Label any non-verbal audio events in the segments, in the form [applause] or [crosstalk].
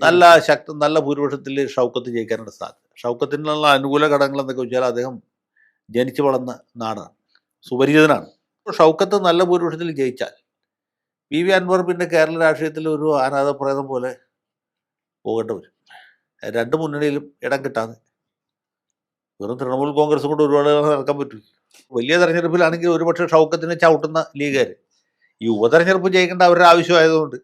നല്ല ശക്തി നല്ല ഭൂരിപക്ഷത്തിൽ ഷൗക്കത്ത് ജയിക്കാനായിട്ട് സാധ്യത. ഷൗക്കത്തിനുള്ള അനുകൂല ഘടകങ്ങൾ എന്തൊക്കെ വെച്ചാൽ അദ്ദേഹം ജനിച്ചു വളർന്ന നാടാണ്. സുപരിചിതനാണ്. ഷൗക്കത്ത് നല്ല ഭൂരിപക്ഷത്തിൽ ജയിച്ചാൽ വി വി അൻവർ പിന്നെ കേരള രാഷ്ട്രീയത്തിൽ ഒരു അനാഥപ്രേതം പോലെ പോകേണ്ടി വരും. രണ്ട് മുന്നണിയിലും ഇടം കിട്ടാതെ. വെറും തൃണമൂൽ കോൺഗ്രസ് കൊണ്ട് ഒരുപാട് നടക്കാൻ പറ്റും. വലിയ തെരഞ്ഞെടുപ്പിലാണെങ്കിൽ ഒരുപക്ഷെ ഷൗക്കത്തിനെ ചവിട്ടുന്ന ലീഗുകാർ ഈ ഉപതെരഞ്ഞെടുപ്പ് ജയിക്കേണ്ട അവരുടെ ആവശ്യമായതുകൊണ്ട്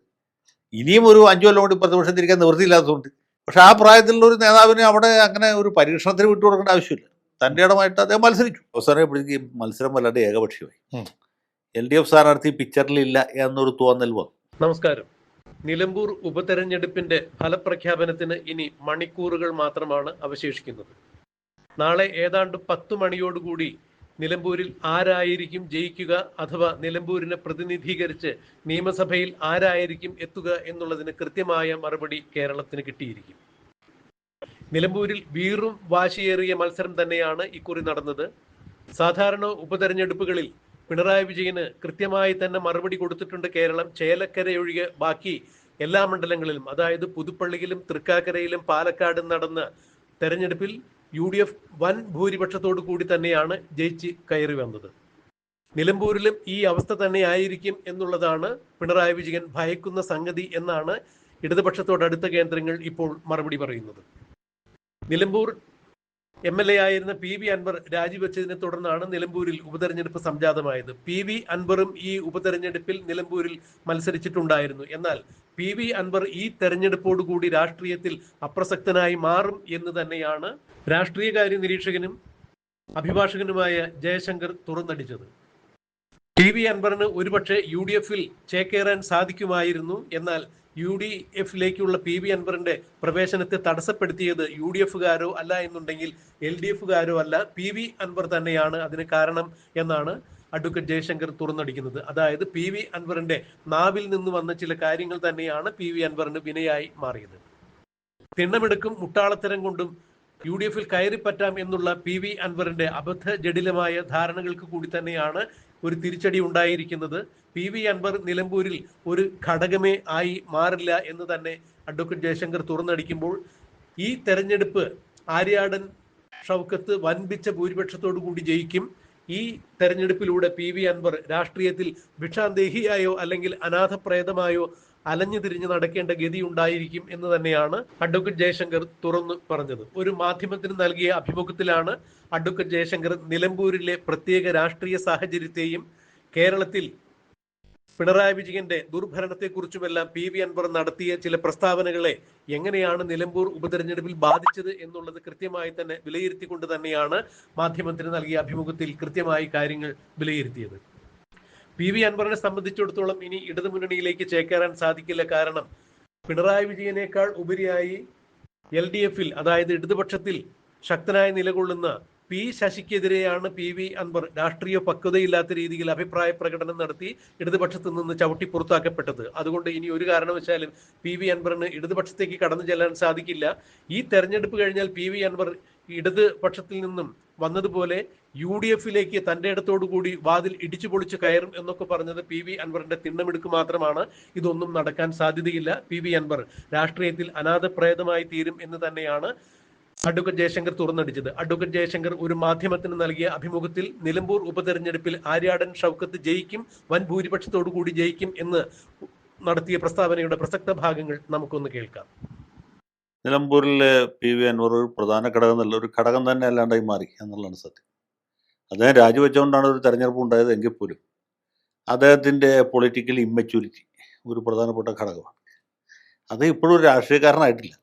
ഇനിയും ഒരു അഞ്ചു കൊല്ലം കൊണ്ട് പത്ത് വർഷം തിരിക്കാൻ നിവൃത്തിയില്ലാത്തതുകൊണ്ട്. പക്ഷെ ആ പ്രായത്തിലുള്ള ഒരു നേതാവിനെ അവിടെ അങ്ങനെ ഒരു പരീക്ഷണത്തിന് വിട്ടു കൊടുക്കേണ്ട ആവശ്യമില്ല. തന്റെ ഇടമായിട്ട് അദ്ദേഹം മത്സരിച്ചു. അവസാനം എപ്പോഴേക്കും മത്സരം വല്ലാണ്ട് ഏകപക്ഷീയമായി. എൽ ഡി എഫ് സ്ഥാനാർത്ഥി പിക്ചറിലില്ല എന്നൊരു തോന്നൽ വന്നു. നമസ്കാരം. നിലമ്പൂർ ഉപതെരഞ്ഞെടുപ്പിന്റെ ഫലപ്രഖ്യാപനത്തിന് ഇനി മണിക്കൂറുകൾ മാത്രമാണ് അവശേഷിക്കുന്നത്. നാളെ ഏതാണ്ട് പത്ത് മണിയോടുകൂടി നിലമ്പൂരിൽ ആരായിരിക്കും ജയിക്കുക അഥവാ നിലമ്പൂരിനെ പ്രതിനിധീകരിച്ച് നിയമസഭയിൽ ആരായിരിക്കും എത്തുക എന്നുള്ളതിന് കൃത്യമായ മറുപടി കേരളത്തിന് കിട്ടിയിരിക്കും. നിലമ്പൂരിൽ വീറും വാശിയേറിയ മത്സരം തന്നെയാണ് ഇക്കുറി നടന്നത്. സാധാരണ ഉപതെരഞ്ഞെടുപ്പുകളിൽ പിണറായി വിജയന് കൃത്യമായി തന്നെ മറുപടി കൊടുത്തിട്ടുണ്ട് കേരളം. ചേലക്കരയൊഴികെ ബാക്കി എല്ലാ മണ്ഡലങ്ങളിലും അതായത് പുതുപ്പള്ളിയിലും തൃക്കാക്കരയിലും പാലക്കാടും നടന്ന തെരഞ്ഞെടുപ്പിൽ യു ഡി എഫ് വൻ ഭൂരിപക്ഷത്തോടു കൂടി തന്നെയാണ് ജയിച്ച് കയറി വന്നത്. നിലമ്പൂരിലും ഈ അവസ്ഥ തന്നെയായിരിക്കും എന്നുള്ളതാണ് പിണറായി വിജയൻ ഭയക്കുന്ന സംഗതി എന്നാണ് ഇടതുപക്ഷത്തോടടുത്ത കേന്ദ്രങ്ങൾ ഇപ്പോൾ മറുപടി പറയുന്നത്. നിലമ്പൂർ എം എൽ എ ആയിരുന്ന പി വി അൻവർ രാജിവെച്ചതിനെ തുടർന്നാണ് നിലമ്പൂരിൽ ഉപതെരഞ്ഞെടുപ്പ് സംജാതമായത്. പി വി അൻവറും ഈ ഉപതെരഞ്ഞെടുപ്പിൽ നിലമ്പൂരിൽ മത്സരിച്ചിട്ടുണ്ടായിരുന്നു. എന്നാൽ പി വി അൻവർ ഈ തെരഞ്ഞെടുപ്പോടുകൂടി രാഷ്ട്രീയത്തിൽ അപ്രസക്തനായി മാറും എന്ന് തന്നെയാണ് രാഷ്ട്രീയകാര്യ നിരീക്ഷകനും അഭിഭാഷകനുമായ ജയശങ്കർ തുറന്നടിച്ചത്. ടി വി അൻവറിന് ഒരുപക്ഷെ യു ഡി എഫിൽ ചേക്കേറാൻ സാധിക്കുമായിരുന്നു. എന്നാൽ യു ഡി എഫിലേക്കുള്ള പി വി അൻവറിന്റെ പ്രവേശനത്തെ തടസ്സപ്പെടുത്തിയത് യു ഡി എഫുകാരോ അല്ല എന്നുണ്ടെങ്കിൽ എൽ ഡി എഫുകാരോ അല്ല. പി വി അൻവർ തന്നെയാണ് അതിന് കാരണം എന്നാണ് അഡ്വക്കേറ്റ് ജയശങ്കർ തുറന്നടിക്കുന്നത്. അതായത് പി വി അൻവറിന്റെ നാവിൽ നിന്ന് വന്ന ചില കാര്യങ്ങൾ തന്നെയാണ് പി വി അൻവറിന് വിനയായി മാറിയത്. തിണ്ണമെടുക്കും മുട്ടാളത്തരം കൊണ്ടും യു ഡി എഫിൽ കയറിപ്പറ്റാം എന്നുള്ള പി വി അൻവറിന്റെ അബദ്ധ ജടിലമായ ധാരണകൾക്ക് കൂടി തന്നെയാണ് ഒരു തിരിച്ചടി ഉണ്ടായിരിക്കുന്നത്. പി വി അൻവർ നിലമ്പൂരിൽ ഒരു ഘടകമേ ആയി മാറില്ല എന്ന് തന്നെ അഡ്വക്കേറ്റ് ജയശങ്കർ തുറന്നടിക്കുമ്പോൾ ഈ തെരഞ്ഞെടുപ്പ് ആര്യാടൻ ഷൗക്കത്ത് വൻപിച്ച ഭൂരിപക്ഷത്തോടു കൂടി ജയിക്കും. ഈ തെരഞ്ഞെടുപ്പിലൂടെ പി വി അൻവർ രാഷ്ട്രീയത്തിൽ ഭിക്ഷാന്തേഹിയായോ അല്ലെങ്കിൽ അനാഥപ്രേതമായോ അലഞ്ഞു തിരിഞ്ഞ് നടക്കേണ്ട ഗതി ഉണ്ടായിരിക്കും എന്ന് തന്നെയാണ് അഡ്വക്കേറ്റ് ജയശങ്കർ തുറന്നു പറഞ്ഞത്. ഒരു മാധ്യമത്തിന് നൽകിയ അഭിമുഖത്തിലാണ് അഡ്വക്കേറ്റ് ജയശങ്കർ നിലമ്പൂരിലെ പ്രത്യേക രാഷ്ട്രീയ സാഹചര്യത്തെയും കേരളത്തിൽ പിണറായി വിജയന്റെ ദുർഭരണത്തെക്കുറിച്ചുമെല്ലാം പി വി അൻവർ നടത്തിയ ചില പ്രസ്താവനകളെ എങ്ങനെയാണ് നിലമ്പൂർ ഉപതെരഞ്ഞെടുപ്പിൽ ബാധിച്ചത് എന്നുള്ളത് കൃത്യമായി തന്നെ വിലയിരുത്തിക്കൊണ്ട് തന്നെയാണ് മാധ്യമത്തിന് നൽകിയ അഭിമുഖത്തിൽ കൃത്യമായി കാര്യങ്ങൾ വിലയിരുത്തിയത്. പി വി അൻവറിനെ സംബന്ധിച്ചിടത്തോളം ഇനി ഇടതുമുന്നണിയിലേക്ക് ചേക്കേറാൻ സാധിക്കില്ല. കാരണം പിണറായി വിജയനേക്കാൾ ഉപരിയായി എൽ ഡി എഫിൽ അതായത് ഇടതുപക്ഷത്തിൽ ശക്തനായി നിലകൊള്ളുന്ന പി ശശിക്കെതിരെയാണ് പി വി അൻവർ രാഷ്ട്രീയ പക്വതയില്ലാത്ത രീതിയിൽ അഭിപ്രായ പ്രകടനം നടത്തി ഇടതുപക്ഷത്തു നിന്ന് ചവിട്ടി പുറത്താക്കപ്പെട്ടത്. അതുകൊണ്ട് ഇനി ഒരു കാരണവശാലും പി വി അൻവറിന് ഇടതുപക്ഷത്തേക്ക് കടന്നു ചെല്ലാൻ സാധിക്കില്ല. ഈ തെരഞ്ഞെടുപ്പ് കഴിഞ്ഞാൽ പി വി അൻവർ ഇടതുപക്ഷത്തിൽ നിന്നും വന്നതുപോലെ യു ഡി എഫിലേക്ക് ഇടത്തോടു കൂടി വാതിൽ ഇടിച്ചു പൊളിച്ച് കയറും എന്നൊക്കെ പറഞ്ഞത് പി വി അൻവറിന്റെ തിണ്ണമെടുക്ക് മാത്രമാണ്. ഇതൊന്നും നടക്കാൻ സാധ്യതയില്ല. പി വി അൻവർ രാഷ്ട്രീയത്തിൽ അനാഥപ്രേതമായി തീരും എന്ന് തന്നെയാണ് അഡ്വക്കേറ്റ് ജയശങ്കർ തുറന്നടിച്ചത്. അഡ്വക്കേറ്റ് ജയശങ്കർ ഒരു മാധ്യമത്തിന് നൽകിയ അഭിമുഖത്തിൽ നിലമ്പൂർ ഉപതെരഞ്ഞെടുപ്പിൽ ആര്യാടൻ ഷൗക്കത്ത് ജയിക്കും വൻ ഭൂരിപക്ഷത്തോടു കൂടി ജയിക്കും എന്ന് നടത്തിയ പ്രസ്താവനയുടെ പ്രസക്ത ഭാഗങ്ങൾ നമുക്കൊന്ന് കേൾക്കാം. നിലമ്പൂരിലെ പി വി അൻവർ ഒരു പ്രധാന ഘടകം എന്നല്ല ഒരു ഘടകം തന്നെ അല്ലാണ്ടായി മാറി എന്നുള്ളതാണ് സത്യം. അദ്ദേഹം രാജിവെച്ചുകൊണ്ടാണ് ഒരു തെരഞ്ഞെടുപ്പ് ഉണ്ടായത് എങ്കിൽ പോലും അദ്ദേഹത്തിന്റെ പൊളിറ്റിക്കൽ ഇമ്മച്യൂരിറ്റി ഒരു പ്രധാനപ്പെട്ട ഘടകമാണ്. അത് ഇപ്പോഴും ഒരു രാഷ്ട്രീയക്കാരനായിട്ടില്ല.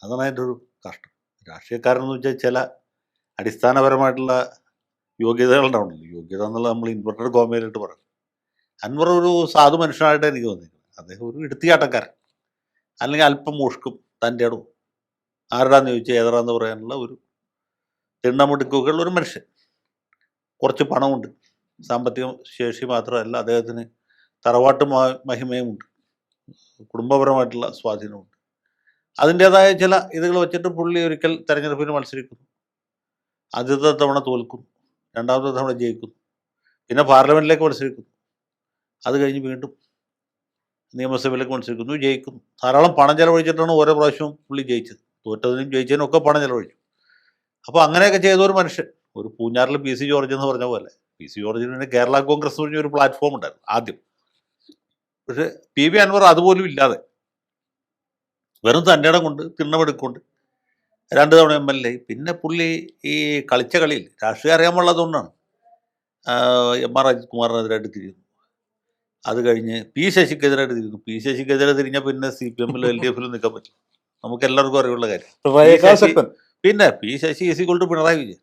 അതാണ് അതിന്റെ ഒരു കഷ്ടം. രാഷ്ട്രീയക്കാരൻ എന്ന് വെച്ചാൽ ചില അടിസ്ഥാനപരമായിട്ടുള്ള യോഗ്യതകൾ ഉണ്ടാവണല്ലോ യോഗ്യത എന്നുള്ളത് നമ്മൾ ഇൻവെർട്ടഡ് കോമയിലിട്ട് പറയും. അൻവർ ഒരു സാധു മനുഷ്യനായിട്ട് എനിക്ക് തോന്നിയിരിക്കുന്നത് അദ്ദേഹം ഒരു എടുത്തിയാട്ടക്കാരൻ അല്ലെങ്കിൽ അല്പം മുഷ്കും തന്റെ ഇടവും ആരുടാന്ന് ചോദിച്ചാൽ ഏതാണെന്ന് പറയാനുള്ള ഒരു തിണ്ണമിടുക്കുകൾ ഒരു മനുഷ്യൻ. കുറച്ച് പണമുണ്ട്. സാമ്പത്തിക ശേഷി മാത്രമല്ല അദ്ദേഹത്തിന് തറവാട്ട് മഹിമയുമുണ്ട്. കുടുംബപരമായിട്ടുള്ള സ്വാധീനമുണ്ട്. അതിന്റേതായ ചില ഇതുകൾ വെച്ചിട്ട് പുള്ളി ഒരിക്കൽ തെരഞ്ഞെടുപ്പിന് മത്സരിക്കുന്നു. ആദ്യത്തെ തവണ തോൽക്കും രണ്ടാമത്തെ തവണ ജയിക്കുന്നു. പിന്നെ പാർലമെന്റിലേക്ക് മത്സരിക്കുന്നു. അത് കഴിഞ്ഞ് വീണ്ടും നിയമസഭയിലേക്ക് മത്സരിക്കുന്നു ജയിക്കുന്നു. ധാരാളം പണം ചെലവഴിച്ചിട്ടാണ് ഓരോ പ്രാവശ്യവും പുള്ളി ജയിച്ചത്. തോറ്റതിനും ജയിച്ചതിനും ഒക്കെ പണം ചെലവഴിച്ചു. അപ്പോൾ അങ്ങനെയൊക്കെ ചെയ്ത ഒരു മനുഷ്യൻ ഒരു പൂഞ്ഞാറിൽ പി സി ജോർജ് എന്ന് പറഞ്ഞ പോലെ. പി സി ജോർജിന് പിന്നെ കേരള കോൺഗ്രസ് എന്ന് പറഞ്ഞ ഒരു പ്ലാറ്റ്ഫോം ഉണ്ടായിരുന്നു ആദ്യം. പക്ഷേ പി വി അൻവർ അതുപോലും ഇല്ലാതെ വെറും തന്റെ ഇടം കൊണ്ട് തിണ്ണമെടുക്കൊണ്ട് രണ്ട് തവണ എം എൽ എ പിന്നെ പുള്ളി ഈ കളിച്ച കളിയിൽ രാഷ്ട്രീയം അറിയാമുള്ളതുകൊണ്ടാണ് എം ആർ അജിത് കുമാറിനെതിരായിട്ട് തിരിയുന്നു. അത് കഴിഞ്ഞ് പി ശശിക്കെതിരായിട്ട് തിരിയുന്നു. പി ശശിക്കെതിരെ തിരിഞ്ഞാൽ പിന്നെ സി പി എമ്മിലും എൽ ഡി എഫിലും നിൽക്കാൻ പറ്റില്ല. നമുക്ക് എല്ലാവർക്കും അറിവുള്ള കാര്യം. പിന്നെ പി ശശി എസ് കൊണ്ട് പിണറായി വിജയൻ.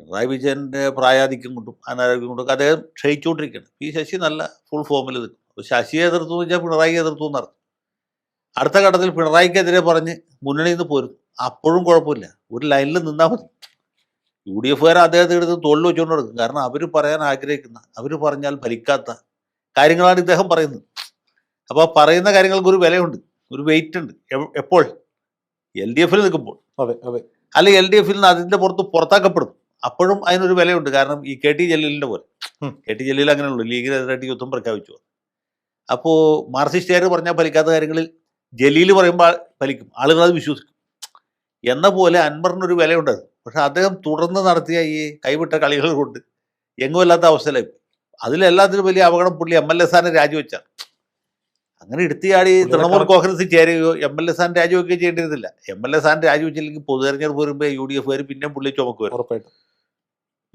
പിണറായി വിജയന്റെ പ്രായാധിക്യം കൊണ്ടും അനാരോഗ്യം കൊണ്ടും അദ്ദേഹം ക്ഷയിച്ചുകൊണ്ടിരിക്കുകയാണ്. പി ശശി നല്ല ഫുൾ ഫോമിൽ നിൽക്കും. അപ്പോൾ ശശിയെ എതിർത്തു എന്ന് വെച്ചാൽ പിണറായി എതിർത്തു എന്നർത്ഥം അടുത്ത ഘട്ടത്തിൽ പിണറായിക്കെതിരെ പറഞ്ഞ് മുന്നണിയിൽ നിന്ന് പോരും. അപ്പോഴും കുഴപ്പമില്ല. ഒരു ലൈനിൽ നിന്നാൽ മതി. യു ഡി എഫുകാർ അദ്ദേഹത്തെ എടുത്ത് തോളിൽ വെച്ചുകൊണ്ട് നടക്കും. കാരണം അവർ പറയാൻ ആഗ്രഹിക്കുന്ന അവർ പറഞ്ഞാൽ ഭരിക്കാത്ത കാര്യങ്ങളാണ് ഇദ്ദേഹം പറയുന്നത്. അപ്പോൾ പറയുന്ന കാര്യങ്ങൾക്ക് ഒരു വിലയുണ്ട്. ഒരു വെയിറ്റ് ഉണ്ട് എപ്പോൾ? എൽ ഡി എഫിൽ നിൽക്കുമ്പോൾ. അതെ അതെ. അല്ലെ എൽ ഡി എഫിൽ നിന്ന് അതിന്റെ പുറത്ത് പുറത്താക്കപ്പെടും. അപ്പോഴും അതിനൊരു വിലയുണ്ട്. കാരണം ഈ കെ ടി ജലീലിന്റെ പോലെ. കെ ടി ജലീൽ അങ്ങനെയുള്ളൂ. ലീഗിനെതിരായിട്ട് യുദ്ധം പ്രഖ്യാപിച്ചു. അപ്പോൾ മാർസിസ്റ്റുകാർ പറഞ്ഞാൽ ഫലിക്കാത്ത കാര്യങ്ങളിൽ ജലീൽ പറയുമ്പോൾ ഫലിക്കും. ആളുകൾ അത് വിശ്വസിക്കും. എന്ന പോലെ അൻവറിനൊരു വിലയുണ്ട് പക്ഷെ അദ്ദേഹം തുടർന്ന് നടത്തിയ ഈ കൈവിട്ട കളികൾ കൊണ്ട് എങ്ങുമല്ലാത്ത അവസ്ഥയിലായി. അതിലെല്ലാത്തിനും വലിയ അപകടം പുള്ളി എം എൽ എ സ്ഥാനം രാജിവെച്ചാണ് അങ്ങനെ എടുത്തിയാടി തൃണമൂൽ കോൺഗ്രസ് ചേരുകയോ എം എൽ എ സ്ഥാനം രാജിവെക്കുകയോ ചെയ്യേണ്ടിയിരുന്നില്ല. എം എൽ എ സ്ഥാനം രാജിവെച്ചില്ലെങ്കിൽ പൊതുതെരഞ്ഞെടുപ്പ് വരുമ്പോൾ യു ഡി എഫ് വരും പിന്നെ പുള്ളി ചുമക്കുമായിരുന്നു ഉറപ്പായിട്ടും.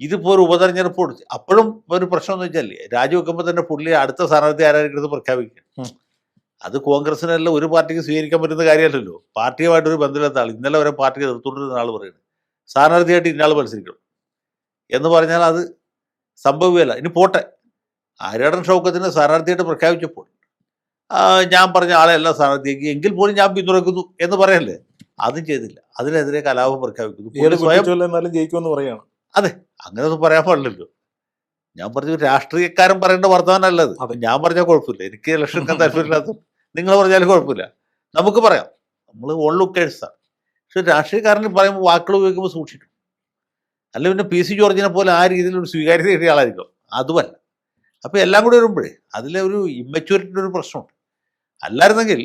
ഇതിപ്പോൾ ഒരു ഉപതെരഞ്ഞെടുപ്പ് കൊടുത്തു അപ്പോഴും ഒരു പ്രശ്നം എന്ന് വെച്ചാൽ രാജിവെക്കുമ്പോൾ തന്നെ പുള്ളി അടുത്ത സ്ഥാനാർത്ഥി ആരായിരിക്കും പ്രഖ്യാപിക്കുക. അത് കോൺഗ്രസിനല്ല ഒരു പാർട്ടിക്ക് സ്വീകരിക്കാൻ പറ്റുന്ന കാര്യമല്ലല്ലോ. പാർട്ടിയുമായിട്ട് ഒരു ബന്ധമില്ലാത്ത ആൾ ഇന്നലെ വരെ പാർട്ടി എതിർത്തുകൊണ്ടിരുന്ന ആൾ പറയുന്നത് സ്ഥാനാർത്ഥിയായിട്ട് ഇന്നയാൾ മത്സരിക്കണം. എന്ന് പറഞ്ഞാൽ അത് സംഭവമല്ല ഇനി പോട്ടെ. ആര്യാടൻ ഷൗക്കത്തിന് സ്ഥാനാർത്ഥിയായിട്ട് പ്രഖ്യാപിച്ചപ്പോൾ ഞാൻ പറഞ്ഞ ആളെ എല്ലാം സ്ഥാനാർത്ഥിയാക്കി. എങ്കിൽ പോലും ഞാൻ പിന്തുണക്കുന്നു എന്ന് പറയല്ലേ? അതും ചെയ്തില്ല. അതിനെതിരെ കലാപം പ്രഖ്യാപിക്കുന്നു. സ്വയം ജയിക്കുമെന്ന് പറയാണ് അങ്ങനെയൊന്നും പറയാൻ പാടില്ലല്ലോ. ഞാൻ പറഞ്ഞു രാഷ്ട്രീയക്കാരൻ പറയേണ്ട വർത്തമാനമല്ലത് അപ്പൊ ഞാൻ പറഞ്ഞാൽ കുഴപ്പമില്ല. എനിക്ക് ഇലക്ഷൻ [laughs] താല്പര്യമില്ലാത്ത നിങ്ങൾ പറഞ്ഞാൽ കുഴപ്പമില്ല. നമുക്ക് പറയാം. നമ്മൾ ഓൺ ലുക്കേഴ്സാണ് പക്ഷെ രാഷ്ട്രീയക്കാരന് പറയുമ്പോൾ വാക്കുകൾ ഉപയോഗിക്കുമ്പോൾ സൂക്ഷിക്കും അല്ല പിന്നെ പി സി ജോർജിനെ പോലെ ആ രീതിയിൽ ഒരു സ്വീകാര്യത കിട്ടിയ ആളായിരിക്കും. അതുമല്ല. അപ്പോൾ എല്ലാം കൂടി വരുമ്പോഴേ അതിലെ ഒരു ഇമ്മച്യൂരിറ്റിന്റെ ഒരു പ്രശ്നമുണ്ട്. അല്ലായിരുന്നെങ്കിൽ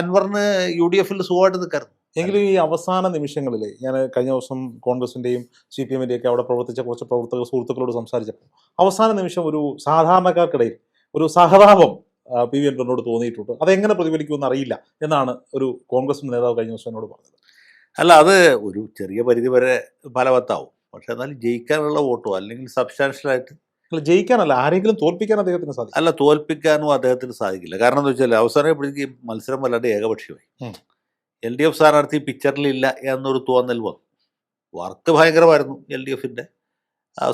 അൻവറിന് യു ഡി എഫിൽ സുഖമായിട്ട് നിൽക്കായിരുന്നു. എങ്കിലും ഈ അവസാന നിമിഷങ്ങളിൽ ഞാൻ കഴിഞ്ഞ ദിവസം കോൺഗ്രസിന്റെയും സി പി എമ്മിന്റെയൊക്കെ അവിടെ പ്രവർത്തിച്ച കുറച്ച് പ്രവർത്തക സുഹൃത്തുക്കളോട് സംസാരിച്ചപ്പോൾ അവസാന നിമിഷം ഒരു സാധാരണക്കാർക്കിടയിൽ ഒരു സഹതാപം പി വി എൻവറിനോട് തോന്നിയിട്ടുണ്ട്. അതെങ്ങനെ പ്രതിഫലിക്കുമെന്ന് അറിയില്ല എന്നാണ് ഒരു കോൺഗ്രസ് നേതാവ് കഴിഞ്ഞ ദിവസം എന്നോട് പറഞ്ഞത്. അല്ല അത് ഒരു ചെറിയ പരിധി വരെ ഫലവത്താവും. പക്ഷെ എന്നാലും ജയിക്കാനുള്ള വോട്ടോ അല്ലെങ്കിൽ സബ്സ്റ്റാൻഷ്യലായിട്ട് അല്ല ജയിക്കാനല്ല ആരെങ്കിലും തോൽപ്പിക്കാൻ അദ്ദേഹത്തിന് സാധിക്കും. അല്ല തോൽപ്പിക്കാനും അദ്ദേഹത്തിന് സാധിക്കില്ല. കാരണം എന്താ വെച്ചാൽ അവസാനം ഇപ്പോഴേക്ക് മത്സരം വല്ലാണ്ട് ഏകപക്ഷീയമായി. എൽ ഡി എഫ് സ്ഥാനാർത്ഥി പിക്ചറിലില്ല എന്നൊരു തോന്നൽ വന്നു. വർക്ക് ഭയങ്കരമായിരുന്നു എൽ ഡി എഫിന്റെ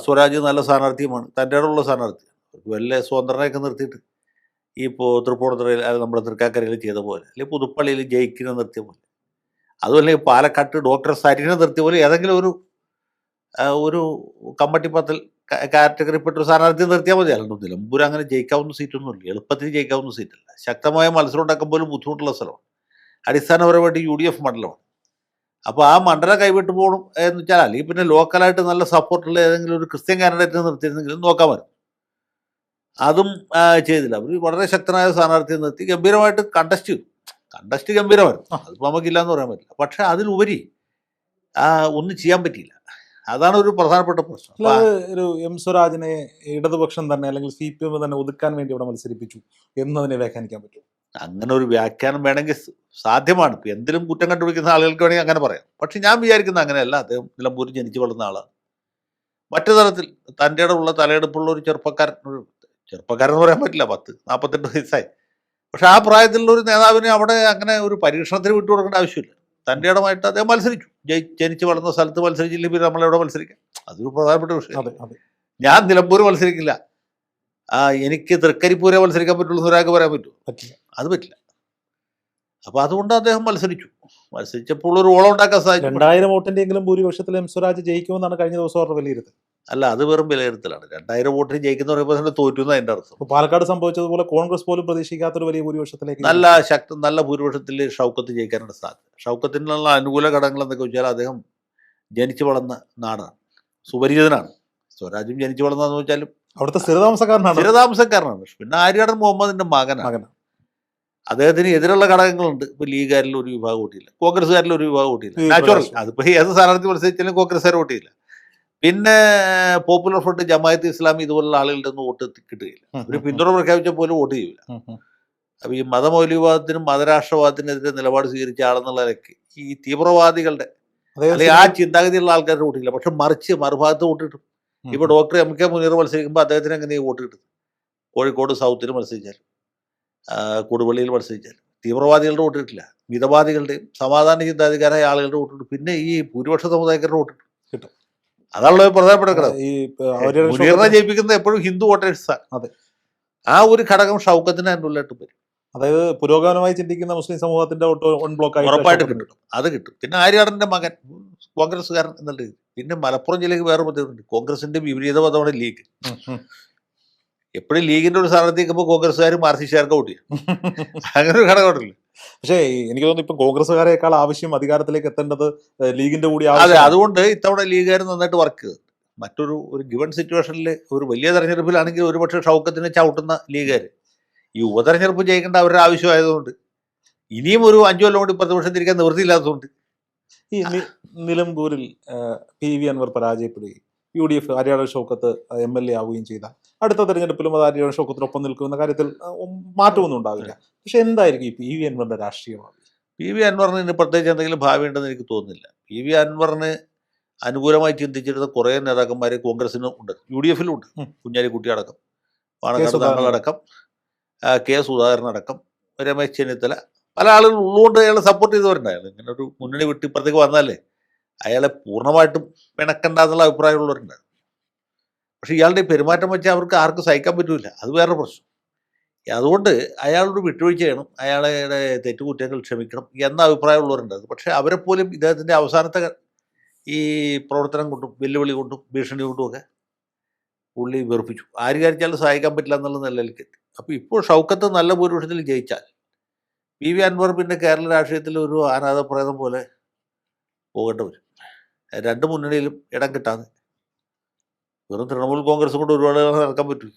സ്വരാജ് നല്ല സ്ഥാനാർത്ഥിയുമാണ്. തന്റെ ഇടമുള്ള സ്ഥാനാർത്ഥി വല്ല സ്വതന്ത്രനെയൊക്കെ നിർത്തിയിട്ട് ഇപ്പോൾ തൃപ്പൂണിത്തുറയിൽ അത് നമ്മുടെ തൃക്കാക്കരയിൽ ചെയ്ത പോലെ. അല്ലെങ്കിൽ പുതുപ്പള്ളിയിൽ ജയിക്കിനെ നിർത്തിയ പോലെ. അതുമല്ലെങ്കിൽ പാലക്കാട്ട് ഡോക്ടർ സരിനെ നിർത്തിയ പോലെ ഏതെങ്കിലും ഒരു ഒരു കമ്മട്ടിപ്പത്തിൽ കാറ്റഗറിപ്പെട്ട ഒരു സ്ഥാനാർത്ഥി നിർത്തിയാൽ മതി. അല്ലാണ്ട് നിലമ്പൂർ അങ്ങനെ ജയിക്കാവുന്ന സീറ്റൊന്നുമില്ല എളുപ്പത്തിൽ ജയിക്കാവുന്ന സീറ്റല്ല. ശക്തമായ മത്സരം ഉണ്ടാക്കാൻ പോലും ബുദ്ധിമുട്ടുള്ള സ്ഥലമാണ്. അടിസ്ഥാനപരമായിട്ട് യു ഡി എഫ് മണ്ഡലമാണ്. അപ്പോൾ ആ മണ്ഡലം കൈവിട്ട് പോകണം എന്ന് വെച്ചാൽ അല്ലെങ്കിൽ പിന്നെ ലോക്കലായിട്ട് നല്ല സപ്പോർട്ടുള്ള ഏതെങ്കിലും ഒരു ക്രിസ്ത്യൻ കാൻഡിഡേറ്റ് നിർത്തിയിരുന്നെങ്കിലും നോക്കാമായിരുന്നു അതും ചെയ്തില്ല. അവർ വളരെ ശക്തനായ സ്ഥാനാർത്ഥിയെ നിർത്തി ഗംഭീരമായിട്ട് കണ്ടസ്റ്റ് ചെയ്തു. കണ്ടസ്റ്റ് ഗംഭീരമായിരുന്നു. അതിപ്പോൾ നമുക്കില്ല എന്ന് പറയാൻ പറ്റില്ല. പക്ഷെ അതിലുപരി ഒന്നും ചെയ്യാൻ പറ്റിയില്ല. അതാണ് ഒരു പ്രധാനപ്പെട്ട പ്രശ്നം. ഒരു എം സ്വരാജിനെ ഇടതുപക്ഷം തന്നെ അല്ലെങ്കിൽ സി പി എം തന്നെ ഒതുക്കാൻ വേണ്ടി ഇവിടെ മത്സരിപ്പിച്ചു എന്നതിനെ വ്യാഖ്യാനിക്കാൻ പറ്റും അങ്ങനെ ഒരു വ്യാഖ്യാനം വേണമെങ്കിൽ സാധ്യമാണ്. ഇപ്പം എന്തിലും കുറ്റം കണ്ടുപിടിക്കുന്ന ആളുകൾക്ക് വേണമെങ്കിൽ അങ്ങനെ പറയാം. പക്ഷെ ഞാൻ വിചാരിക്കുന്നത് അങ്ങനെയല്ല. അദ്ദേഹം നിലമ്പൂരിൽ ജനിച്ചു വളർന്ന ആളാണ്. മറ്റു തരത്തിൽ തന്റെ ഉള്ള തലയെടുപ്പുള്ള ഒരു ചെറുപ്പക്കാരൻ ഒരു ചെറുപ്പക്കാരൻ എന്ന് പറയാൻ പറ്റില്ല. പത്ത് നാൽപ്പത്തെട്ട് വയസ്സായി. പക്ഷെ ആ പ്രായത്തിലുള്ള ഒരു നേതാവിനെ അവിടെ അങ്ങനെ ഒരു പരീക്ഷണത്തിന് വിട്ടു കൊടുക്കേണ്ട ആവശ്യമില്ല. തന്റെ ഇടമായിട്ട് അദ്ദേഹം മത്സരിച്ചു. ജയി ജനിച്ച് വളർന്ന സ്ഥലത്ത് മത്സരിച്ചില്ലെങ്കിൽ പിന്നെ നമ്മളെവിടെ മത്സരിക്കാം? അതൊരു പ്രധാനപ്പെട്ട വിഷയം. അതെ അതെ. ഞാൻ നിലമ്പൂർ മത്സരിക്കില്ല. ആ എനിക്ക് തൃക്കരിപ്പൂരെ മത്സരിക്കാൻ പറ്റുള്ളൂ എന്ന് ഒരാൾക്ക് പറയാൻ പറ്റുമോ? പറ്റില്ല. അത് പറ്റില്ല. അപ്പൊ അതുകൊണ്ട് അദ്ദേഹം മത്സരിച്ചു. മത്സരിച്ചപ്പോൾ ഒരു ഓളം ഉണ്ടാക്കാൻ സാധിച്ചു. രണ്ടായിരം വോട്ടിന്റെങ്കിലും ഭൂരിപക്ഷത്തിൽ എം സ്വരാജ് ജയിക്കുമെന്നാണ് കഴിഞ്ഞ ദിവസം അവരുടെ വിലയിരുത്തൽ. അല്ല അത് വെറും വിലയിരുത്തലാണ്. രണ്ടായിരം വോട്ടിന് ജയിക്കുന്ന പറയുമ്പോൾ തന്നെ തോറ്റു എന്ന് അതിന്റെ അർത്ഥം. പാലക്കാട് സംഭവിച്ചതുപോലെ കോൺഗ്രസ് പോലും പ്രതീക്ഷിക്കാത്തൊരു വലിയ ഭൂരിപക്ഷത്തിലേക്ക് നല്ല ശക്ത നല്ല ഭൂരിപക്ഷത്തിൽ ഷൗക്കത്ത് ജയിക്കാനാണ് സാധ്യത. ഷൗക്കത്തിനുള്ള അനുകൂല ഘടകങ്ങൾ എന്തൊക്കെ വെച്ചാൽ അദ്ദേഹം ജനിച്ചു വളർന്ന നാടാണ്. സുപരിചിതനാണ്. സ്വരാജ്യം ജനിച്ചു വളർന്നതെന്ന് വെച്ചാലും അവിടുത്തെ സ്ഥിരതാമസക്കാരനാണ്. സ്ഥിരതാമസക്കാരനാണ്. പിന്നെ ആര്യാടൻ മുഹമ്മദിന്റെ മകനാണ്. മകനാണ്. അദ്ദേഹത്തിന് എതിരുള്ള ഘടകങ്ങളുണ്ട്. ഇപ്പൊ ലീഗുകാരിൽ ഒരു വിഭാഗം വോട്ടിയില്ല കോൺഗ്രസ്സുകാരിൽ ഒരു വിഭാഗം വോട്ടിയില്ല ഈ നാച്ചുറൽ അതിപ്പോ ഏത് സ്ഥാനാർത്ഥി മത്സരിച്ചാലും കോൺഗ്രസ്സുകാർ വോട്ടിയില്ല പിന്നെ പോപ്പുലർ ഫ്രണ്ട് ജമായത്ത് ഇസ്ലാമി ഇതുപോലുള്ള ആളുകളുടെ ഒന്നും വോട്ട് കിട്ടുകയില്ല. ഒരു പിന്തുണ പ്രഖ്യാപിച്ച പോലും വോട്ട് ചെയ്യില്ല. അപ്പോൾ ഈ മതമൗലികവാദത്തിനും മതരാഷ്ട്രവാദത്തിനെതിരെ നിലപാട് സ്വീകരിച്ച ആളെന്നുള്ള നിലയ്ക്ക് ഈ തീവ്രവാദികളുടെ അല്ലെങ്കിൽ ആ ചിന്താഗതിയുള്ള ആൾക്കാരുടെ വോട്ടില്ല പക്ഷെ മറിച്ച് മറുഭാഗത്ത് വോട്ട് കിട്ടും. ഇപ്പൊ ഡോക്ടർ എം കെ മുനീർ മത്സരിക്കുമ്പോൾ അദ്ദേഹത്തിന് എങ്ങനെയാണ് വോട്ട് കിട്ടും കോഴിക്കോട് സൗത്തിൽ മത്സരിച്ചാൽ ആ, കൊടുവള്ളിയിൽ മത്സരിച്ചാൽ തീവ്രവാദികളുടെ വോട്ട് കിട്ടില്ല. മിതവാദികളുടെയും സമാധാന ചിന്താധികാരായ ആളുകളുടെ വോട്ട് കിട്ടും. പിന്നെ ഈ ഭൂരിപക്ഷ സമുദായക്കാരുടെ വോട്ട് കിട്ടും. അതാണല്ലോ പ്രധാനപ്പെട്ട ഘടകം ഈ മുനീറിനെ ജയിപ്പിക്കുന്നത് എപ്പോഴും ഹിന്ദു വോട്ടേഴ്സാണ് അതെ. ആ ഒരു ഘടകം ഷൗക്കത്തിന് അനുകൂലമായിട്ട് വരും. അതായത് പുരോഗമനമായി ചിന്തിക്കുന്ന മുസ്ലിം സമൂഹത്തിന്റെ ഉറപ്പായിട്ട് വൺ ബ്ലോക്ക് ആയിട്ട് കിട്ടും. അത് കിട്ടും. പിന്നെ ആര്യാടന്റെ മകൻ കോൺഗ്രസ്സുകാരൻ എന്നുള്ള രീതി പിന്നെ മലപ്പുറം ജില്ലയ്ക്ക് വേറെ പ്രത്യേകത കോൺഗ്രസിന്റെ വിപരീത പദമാണ് ലീഗ്. എപ്പോഴും ലീഗിന്റെ ഒരു സ്ഥാനത്ത് നിൽക്കുമ്പോൾ കോൺഗ്രസ്സുകാരും മാർസിസ്റ്റുകാർക്ക് വോട്ട് ചെയ്യും. [laughs] അങ്ങനെ ഒരു ഘടകമുണ്ടല്ലോ പക്ഷേ എനിക്ക് തോന്നുന്നു ഇപ്പൊ കോൺഗ്രസ്സുകാരെക്കാൾ ആവശ്യം അധികാരത്തിലേക്ക് എത്തേണ്ടത് ലീഗിന്റെ കൂടി അതെ. അതുകൊണ്ട് ഇത്തവണ ലീഗുകാർ നന്നായിട്ട് വർക്ക് ചെയ്തു. മറ്റൊരു ഒരു ഗിവൺ സിറ്റുവേഷനിൽ ഒരു വലിയ തെരഞ്ഞെടുപ്പിലാണെങ്കിൽ ഒരുപക്ഷെ ഷൗക്കത്തിനെ ചവിട്ടുന്ന ലീഗുകാർ. ഈ ഉപതെരഞ്ഞെടുപ്പ് ജയിക്കേണ്ട അവരുടെ ആവശ്യമായതുകൊണ്ട്. ഇനിയും ഒരു അഞ്ചു കൊല്ലം കൂടി പ്രതിപക്ഷം തിരിക്കാൻ നിവൃത്തിയില്ലാത്തതുകൊണ്ട്. ഈ നിലമ്പൂരിൽ പി വി അൻവർ പരാജയപ്പെടുകയും യു ഡി എഫ് ഹരിയാണ ഷൗക്കത്ത് എം എൽ എ ആവുകയും ചെയ്ത. അടുത്ത തെരഞ്ഞെടുപ്പിലും അത് ഹരിയാണ ഷൗക്കത്തിനൊപ്പം നിൽക്കുന്ന കാര്യത്തിൽ മാറ്റമൊന്നും ഉണ്ടാവില്ല. പക്ഷെ എന്തായിരിക്കും ഈ പി വി അൻവറിന്റെ രാഷ്ട്രീയമാണ് പി വി അൻവറിന് ഇനി പ്രത്യേകിച്ച് എന്തെങ്കിലും ഭാവി ഉണ്ടെന്ന് എനിക്ക് തോന്നുന്നില്ല. പി വി അൻവറിന് അനുകൂലമായി ചിന്തിച്ചിരുന്ന കുറേ നേതാക്കന്മാർ കോൺഗ്രസിനും ഉണ്ട്. യു ഡി എഫിലും ഉണ്ട്. കുഞ്ഞാലിക്കുട്ടി അടക്കം പാണക്കാട്. താങ്കളടക്കം കെ സുധാകരൻ അടക്കം രമേശ് ചെന്നിത്തല പല ആളുകൾ ഉള്ളുകൊണ്ട് അയാളെ സപ്പോർട്ട് ചെയ്തവരുണ്ടായിരുന്നു. ഇങ്ങനെ ഒരു മുന്നണി വിട്ട് ഇപ്പുറത്തേക്ക് വന്നാലേ അയാളെ പൂർണമായിട്ടും പിണക്കണ്ട എന്നുള്ള അഭിപ്രായമുള്ളവരുണ്ട്. പക്ഷെ ഇയാളുടെ പെരുമാറ്റം വെച്ചാൽ അവർക്ക് ആർക്കും സഹിക്കാൻ പറ്റില്ല അത് വേറെ പ്രശ്നം. അതുകൊണ്ട് അയാളോട് വിട്ടുവീഴ്ച ചെയ്യണം. അയാളുടെ തെറ്റുകുറ്റങ്ങൾ ക്ഷമിക്കണം എന്ന അഭിപ്രായമുള്ളവരുണ്ട് പക്ഷേ അവരെ ഇദ്ദേഹത്തിന്റെ അവസാനത്തെ ഈ പ്രവർത്തനം കൊണ്ടും വെല്ലുവിളി കൊണ്ടും ഭീഷണി കൊണ്ടും ഒക്കെ പുള്ളി വെറുപ്പിച്ചു. ആര് കാണിച്ചാലും സഹായിക്കാൻ പറ്റില്ല എന്നുള്ള നിലയിലേക്ക് എത്തി. അപ്പോൾ ഇപ്പോൾ ഷൗക്കത്ത് നല്ല ഭൂരിപക്ഷത്തിൽ ജയിച്ചാൽ പി വി അൻവർ പിന്നെ കേരള രാഷ്ട്രീയത്തിൽ ഒരു അനാഥപ്രേതം പോലെ പോകേണ്ടി വരും. രണ്ട് മുന്നണിയിലും ഇടം കിട്ടാതെ. വെറും തൃണമൂൽ കോൺഗ്രസ് കൊണ്ട് ഒരുപാട് നടക്കാൻ പറ്റും.